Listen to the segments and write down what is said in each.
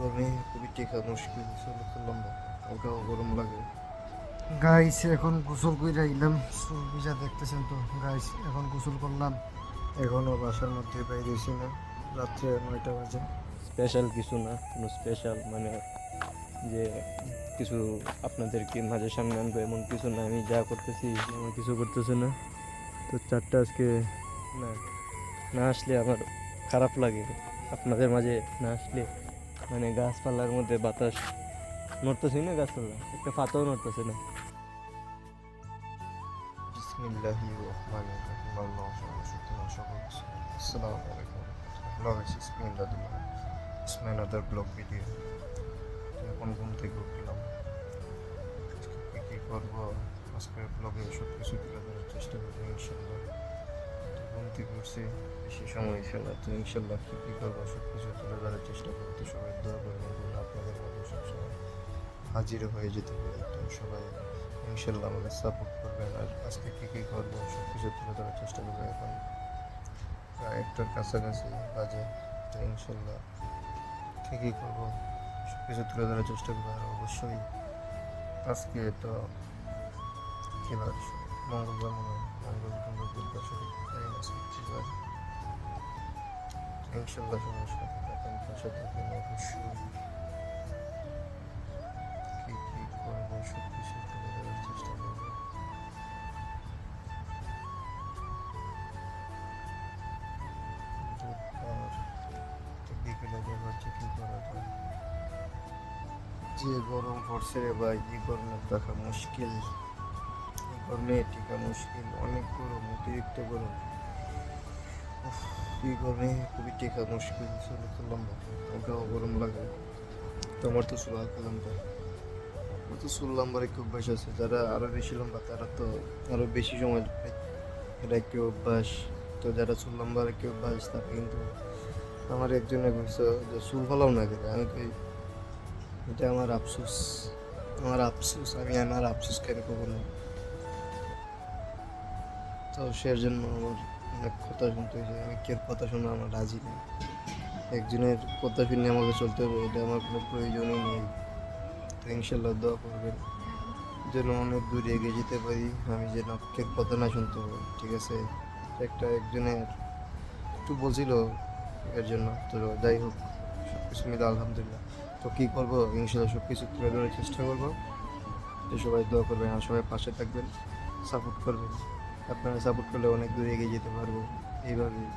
গরমে খুবই টেকা মুশকিল চলে করলাম না গরম লাগে। গাইস এখন গোসল করে আইলাম ভিজা দেখতেছেন তো গাইস এখন গোসল করলাম। এখনও বাসার মধ্যে বাইরেছি না রাত্রে নয়টা বাজে। স্পেশাল কিছু না কোনো স্পেশাল মানে যে কিছু আপনাদেরকে মাঝে সামনে আনব এমন কিছু না। আমি যা করতেছি আমার কিছু করতেছে না। তো চারটা আজকে না না আসলে আমার খারাপ লাগে। আপনাদের মাঝে না আসলে মানে গাছপালার মধ্যে বাতাস নড়তেছে না গাছপালা? একটা পাতাও নড়তেছে না। ব্লগ এখন ঘুম থেকে উঠলাম কী করব আজকের ব্লগে সব কিছু তুলে ধরার চেষ্টা করব ইনশাল্লাহ তো ঘুম থেকে উঠছি বেশি সময় ছিল তো ইনশাল্লাহ কী কী করব সব কিছু তুলে ধরার চেষ্টা করব। তো সবাই দোয়া করবেন যেন আপনাদের মধ্যে সবসময় হাজির হয়ে যেতে পারে। তো সবাই ইনশাল্লাহ আমাদের সাপোর্ট করবেন। আর আজকে কী কী করব সব কিছু তুলে ধরার চেষ্টা করব এখন। প্রায় একটার কাছাকাছি বাজে। তো ইনশাল্লাহ কী কী করব সব কিছু তুলে ধরার চেষ্টা করব। আর অবশ্যই আজকে তো কী বার মঙ্গলবার মনে হয়। কী কী কী দেখা কী যে গরম পড়ছে রে ভাই এই গরমে থাকা মুশকিল। গরমে টিকা মুশকিল, অনেক গরম, অতিরিক্ত গরম। এই গরমে, খুবই টিকা মুশকিল। চলে করলাম না হালকাও গরম লাগে। তো আমার তো চুল লম্বা আমার তো চুল লম্বার একটু অভ্যাস আছে যারা আরও বেশি লম্বা, তারা তো আরও বেশি সময় এটা একটি অভ্যাস। তো যারা চুল লম্বার একটি অভ্যাস, তারা কিন্তু আমার একজনে কইছে যে চুল ফলাও না কেন? আমি কই, এটা আমার আফসোস। আমার আফসোস, আমি আমার আফসোস কেন কখনো তো সে জন্য আমার অনেক কথা শুনতে হয়েছে। কে কথা শোনা আমার রাজি নেই। একজনের কথা শুনে আমাকে চলতে হবে, এটা আমার কোনো প্রয়োজনই নেই। তো ইনশাল্লাহ দোয়া করবেন। যেন অনেক দূর এগিয়ে যেতে পারি, আমি যেন কে কথা না শুনতে হবে ঠিক আছে? একটা একজনের একটু বলছিল এর জন্য, তো যাই হোক সব কিছু মিলে আলহামদুলিল্লাহ। তো কী করব? ইনশাল্লাহ সব কিছু তুলে ধরার চেষ্টা করব। তো সবাই দোয়া করবেন আর সবাই পাশে থাকবেন, সাপোর্ট করবেন। আপনারা সাপোর্ট করলে অনেক দূর এগিয়ে যেতে পারব। এইভাবেই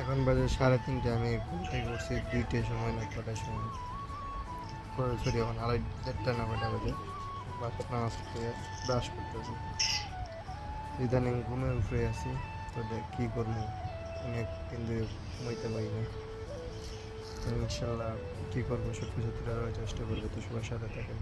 এখন বাজে সাড়ে তিনটে, আমি ঘুম থেকে উঠছি সময় না কটার সময়। সরি এখন আড়াই, দেড়টা না কটা বাজে। বাসার নামাজ ব্রাশ করতেছি। ইদানিং ঘুমে উঠে আছি, তো দেখ কী করব? অনেক দিন ধরে ঘুমাইতে পারি না। ইনশাল্লাহ কী করব সব কিছু তুলে চেষ্টা করব, তো সবার সাথে থাকেন।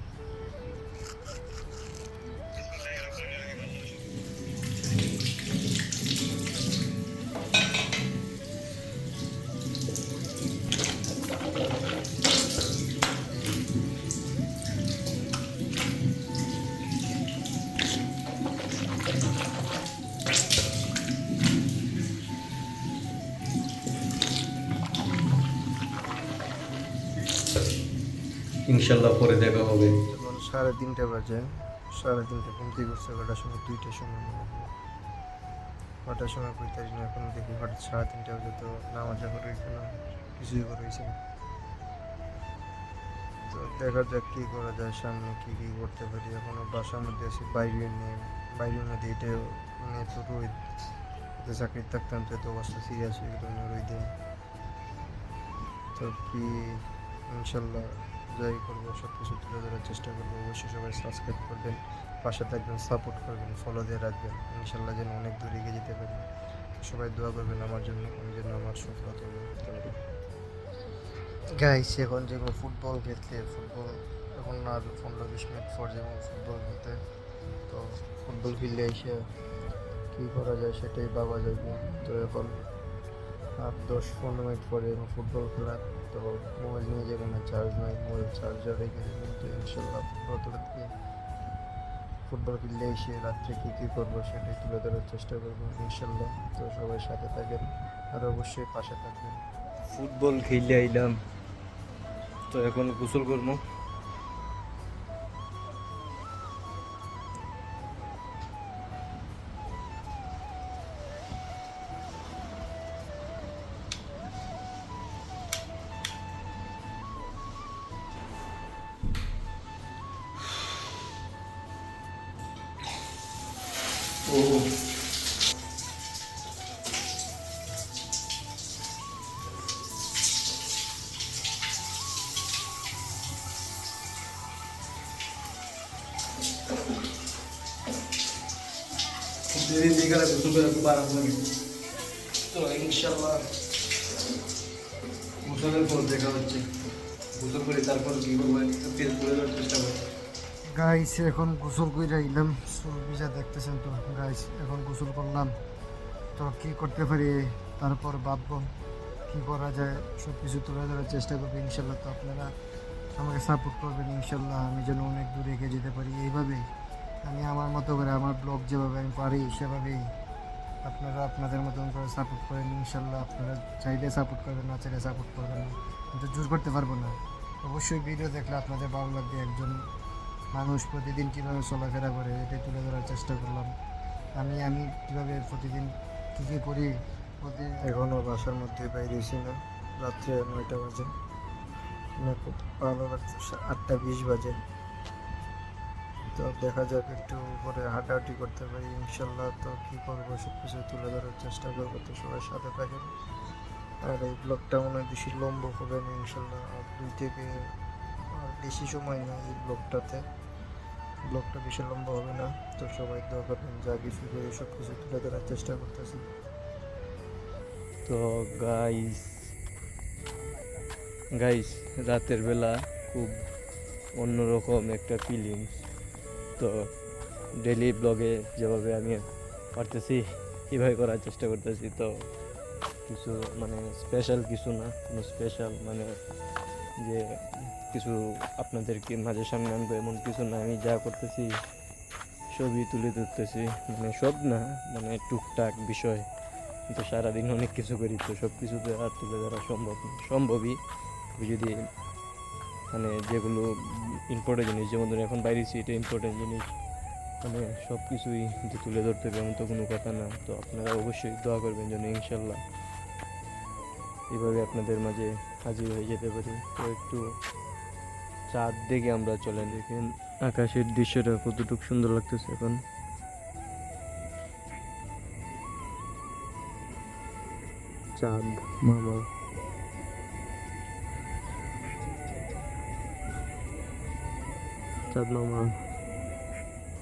ইনশাল্লাহ পরে দেখা হবে সাড়ে তিনটে বাজে, সাড়ে তিনটে ঘুম থেকে উঠছে কটার সময় দুইটার সময়। কটার সময় পঁয়তাল্লিশ না এখন দেখি হঠাৎ সাড়ে তিনটে বাজে তো নামাজ করে কোনো কিছুই করে না। তো দেখা যাক কী করা যায়, সামনে কী কী করতে পারি এখনও বাসার মধ্যে আছি, বাইরে নেই বাইরের মধ্যে এটা মানে তো রোদ তো চাকরির থাকতাম, তো এত অবস্থা সিরিয়াস হয়ে গেল না রোদে তো কি ইনশাল্লাহ যাই করব সব কিছু তুলে ধরার চেষ্টা করব, অবশ্যই সবাই সাবস্ক্রাইব করবেন, পাশে থাকবেন সাপোর্ট করবেন ফলো দিয়ে রাখবেন ইনশাল্লাহ যেন অনেক দূর এগিয়ে যেতে পারি। সবাই দোয়া করবেন আমার জন্য, আমি যেন আমার সফলতা করতে পারি। গাইস এখন যেমন ফুটবল খেলতে ফুটবল এখন আর পনেরো বিশ মিনিট পর যেমন ফুটবল খেলতে। তো ফুটবল খেললে এসে কী করা যায় সেটাই ভাবা যাবে। তো এখন আর দশ পনেরো মিনিট পরে ফুটবল খেলা তো মোবাইল নিয়ে যে না চার্জ নাই, মোবাইল চার্জার রেখে দেবেন তো ইনশাল্লাহ দিয়ে ফুটবল খেললে এসে রাত্রে কী কী করব সেটাই তুলে ধরার চেষ্টা করব ইনশাল্লাহ। তো সবাই সাথে থাকেন, আর অবশ্যই পাশে থাকবেন। ফুটবল খেলে আইলাম। তো এখন গোসল করব। দেরি বিকালে গোসল করে খুব আরাম লাগে তো ইনশাল্লাহ গোসলের পর দেখা হচ্ছে গোসল করে তারপর কি করব একটু তেল তুলে দেওয়ার চেষ্টা করব গাইস এখন গোসল করে আইলাম ভিজা দেখতেছেন তো গাইস এখন গোসল করলাম। তো কি করতে পারি? তারপর ভাববো কি করা যায়? সব কিছু তুলে ধরার চেষ্টা করব, ইনশাল্লাহ তো আপনারা আমাকে সাপোর্ট করবেন, ইনশাল্লাহ আমি যেন অনেক দূরে এগিয়ে যেতে পারি। এইভাবে আমি আমার মতো করে আমার ব্লগ যেভাবে আমি পারি, সেভাবেই আপনারা আপনাদের মতন করে সাপোর্ট করেন, ইনশাল্লাহ আপনারা চাইলে সাপোর্ট করবেন, না চাইলে সাপোর্ট করবেন না। কিন্তু জোর করতে পারব না। অবশ্যই ভিডিও দেখলে আপনাদের ভালো লাগবে, একজন মানুষ প্রতিদিন কীভাবে চলাফেরা করে, এটাই তুলে ধরার চেষ্টা করলাম। আমি আমি কীভাবে প্রতিদিন কী কী করি? এখনও বাসার মধ্যে বাইরেছি না, রাত্রে নয়টা বাজে। খুব ভালো লাগছে আটটা বিশ বাজে। তো দেখা যাক একটু পরে হাঁটাহাঁটি করতে পারি, ইনশাল্লাহ তো কী করব সব কিছু তুলে ধরার চেষ্টা করব তো সবার সাথে থাকেন। আর এই ব্লগটা মনে হয় বেশি লম্বা হবে না, ইনশাল্লাহ। দুই থেকে বেশি সময় না এই ব্লগটাতে। ব্লগটা বেশি লম্বা হবে না, তো সবাই দোয়া করবেন যা কিছু করে সব কিছু তুলে ধরার চেষ্টা করতেছি। তো গাইস গাইস রাতের বেলা খুব অন্যরকম একটা ফিলিংস তো ডেলি ব্লগে যেভাবে আমি পারতেছি, এভাবে করার চেষ্টা করতেছি। তো কিছু মানে স্পেশাল কিছু না, কোনো স্পেশাল মানে যে কিছু আপনাদেরকে মাঝে সামনে আনব, এমন কিছু না, আমি যা করতেছি সবই তুলে ধরতেছি মানে সব না মানে টুকটাক বিষয়। কিন্তু সারাদিন অনেক কিছু করি, তো সব কিছুতে আর তুলে ধরা সম্ভব সম্ভবই। যদি মানে যেগুলো ইম্পর্টেন্ট জিনিস, যেমন ধরুন এখন বাইরেছি এটা ইম্পর্টেন্ট জিনিস মানে সব কিছুই যে তুলে ধরতে হবে, এমন তো কোনো কথা না। তো আপনারা অবশ্যই দোয়া করবেন যেন ইনশাল্লাহ। এইভাবে আপনাদের মাঝে হাজির হয়ে যেতে পারি। তো একটু চাঁদ দেখে আমরা চলে দেখেন, আকাশের দৃশ্যটা কতটুকু সুন্দর লাগতেছে এখন। চাঁদ মামা চাঁদ মামা,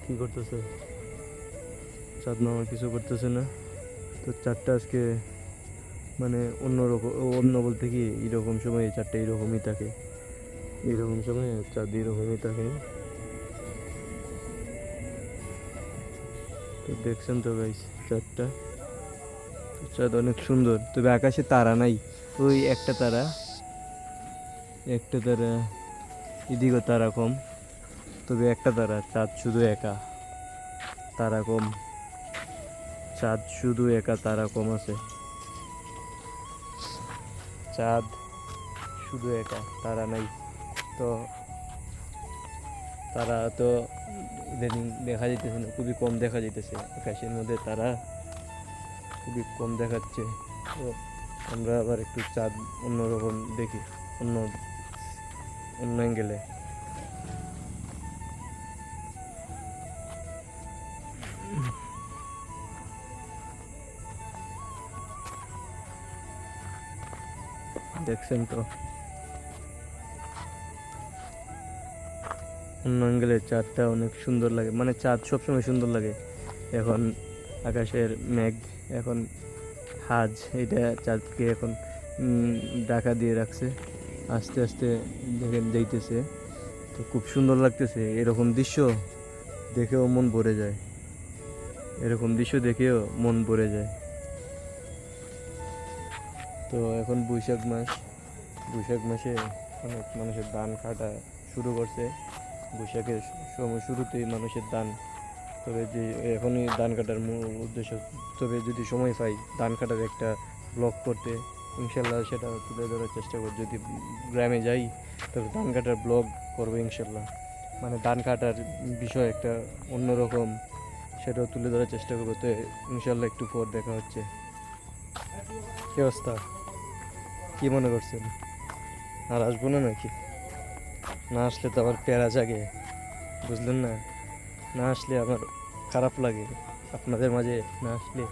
কি করতেছে? চাঁদ মামা কিছু করতেছে না। তো চারটা আজকে মানে অন্য অন্যরকম অন্য বলতে কি এরকম সময় চারটে এরকমই থাকে। এরকম সময় চাঁদ এরকমই থাকে। তো দেখছেন তো গাইস চাঁদটা তো চাঁদ অনেক সুন্দর, তবে আকাশে তারা নাই। ওই একটা তারা একটা তারা, এদিকেও তারা কম। তবে একটা তারা, চাঁদ শুধু একা, তারা কম। চাঁদ শুধু একা, তারা কম আছে। চাঁদ, শুধু একা, তারা নাই। তো তারা তো ইদানিং দেখা যাইতেছে না, খুবই কম দেখা যাইতেছে। আকাশের মধ্যে তারা খুবই কম দেখাচ্ছে। তো আমরা আবার একটু চাঁদ অন্যরকম দেখি, অন্য অন্য অ্যাঙ্গেলে দেখছেন তো অন্য অ্যাঙ্গেলের চাঁদটা অনেক সুন্দর লাগে। মানে চাঁদ সবসময় সুন্দর লাগে। এখন আকাশের মেঘ, এখন হাজ, এটা চাঁদকে এখন ঢাকা দিয়ে রাখছে। আস্তে আস্তে দেখেন যাইতেছে। তো খুব সুন্দর লাগতেছে। এরকম দৃশ্য দেখেও মন ভরে যায়। এরকম দৃশ্য দেখেও মন ভরে যায়। তো এখন বৈশাখ মাস। বৈশাখ মাসে অনেক মানুষের ধান কাটা শুরু করছে। বৈশাখের সময় শুরুতেই মানুষের ধান। তবে যে এখনই ধান কাটার মূল উদ্দেশ্য, তবে যদি সময় পাই ধান কাটার একটা ব্লগ করতে, ইনশাল্লাহ সেটা তুলে ধরার চেষ্টা করব। যদি গ্রামে যাই তবে ধান কাটার ব্লগ করব ইনশাল্লাহ। মানে ধান কাটার বিষয় একটা অন্যরকম, সেটাও তুলে ধরার চেষ্টা করব। তো ইনশাল্লাহ একটু পর দেখা হচ্ছে। কি অবস্থা? কি মনে করছেন? আর আসব না নাকি? না আসলে তো আবার প্যারা জাগে, বুঝলেন না? না আসলে আমার খারাপ লাগে, আপনাদের মাঝে না আসলে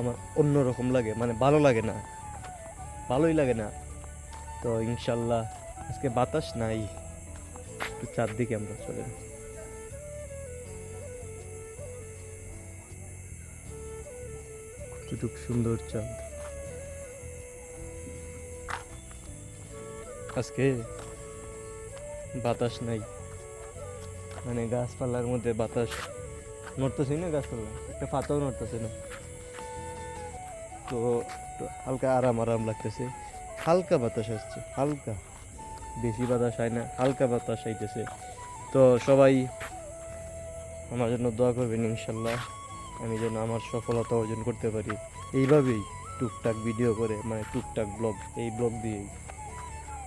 আমার অন্য রকম লাগে মানে ভালো লাগে না, ভালোই লাগে না। তো ইনশাল্লাহ আজকে বাতাস নাই, একটু চারদিকে আমরা চলে। কতটুক সুন্দর চাঁদ। আজকে বাতাস নাই। মানে গাছপালার মধ্যে বাতাস নড়তেছে না গাছপালা? একটা পাতাও নড়তেছে না। তো হালকা আরাম আরাম লাগতেছে। হালকা বাতাস আসছে, হালকা। বেশি বাতাস হয় না, হালকা বাতাস আইতেছে। তো সবাই আমার জন্য দোয়া করবেন ইনশাল্লাহ। আমি যেন আমার সফলতা অর্জন করতে পারি। এইভাবেই টুকটাক ভিডিও করে মানে টুকটাক ব্লগ, এই ব্লগ দিয়েই।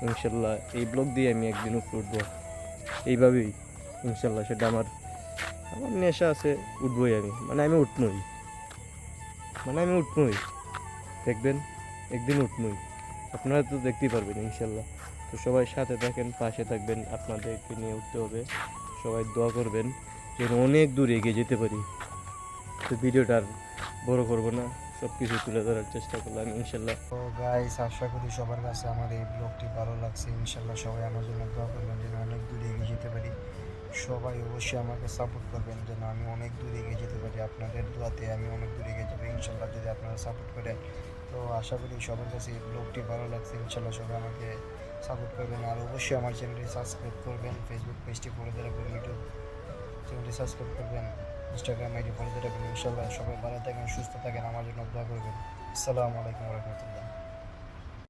ইনশাল্লাহ, এই ব্লগ দিয়ে আমি একদিন উপরে উঠবো। এইভাবেই ইনশাল্লাহ সেটা আমার আমার নেশা আছে, উঠবই আমি। মানে আমি উঠনই মানে আমি উঠনই দেখবেন, একদিন উঠনই আপনারা তো দেখতেই পারবেন ইনশাল্লাহ। তো সবাই সাথে থাকেন, পাশে থাকবেন, আপনাদেরকে নিয়ে উঠতে হবে। সবাই দোয়া করবেন, যেন অনেক দূর এগিয়ে যেতে পারি। তো ভিডিওটা আর বড়ো করব না। সব কিছু তুলে ধরার চেষ্টা করলাম, ইনশাল্লাহ। তো গাইস আশা করি সবার কাছে আমার এই ব্লগটি ভালো লাগছে। ইনশাল্লাহ সবাই আমার জন্য দোয়া করবেন যেন অনেক দূরে এগিয়ে যেতে পারি। সবাই অবশ্যই আমাকে সাপোর্ট করবেন যেন আমি অনেক দূরে এগিয়ে যেতে পারি। আপনাদের দোয়াতে আমি অনেক দূরে এগিয়ে যাব, ইনশাল্লাহ যদি আপনারা সাপোর্ট করেন। তো আশা করি সবার কাছে এই ব্লগটি ভালো লাগছে। ইনশাল্লাহ সবাই আমাকে সাপোর্ট করবেন। আর অবশ্যই আমার চ্যানেলটি সাবস্ক্রাইব করবেন। ফেসবুক পেজটি ফলো রাখবেন ইউটিউব চ্যানেলটি সাবস্ক্রাইব করবেন। ইনস্টাগ্রাম আইডি ফলো দিয়ে রাখবেন। ইনশাল্লাহ সবাই ভালো থাকেন, সুস্থ থাকেন, আমার জন্য দোয়া করবেন। আসসালামু আলাইকুম রহমতুল্লাহ।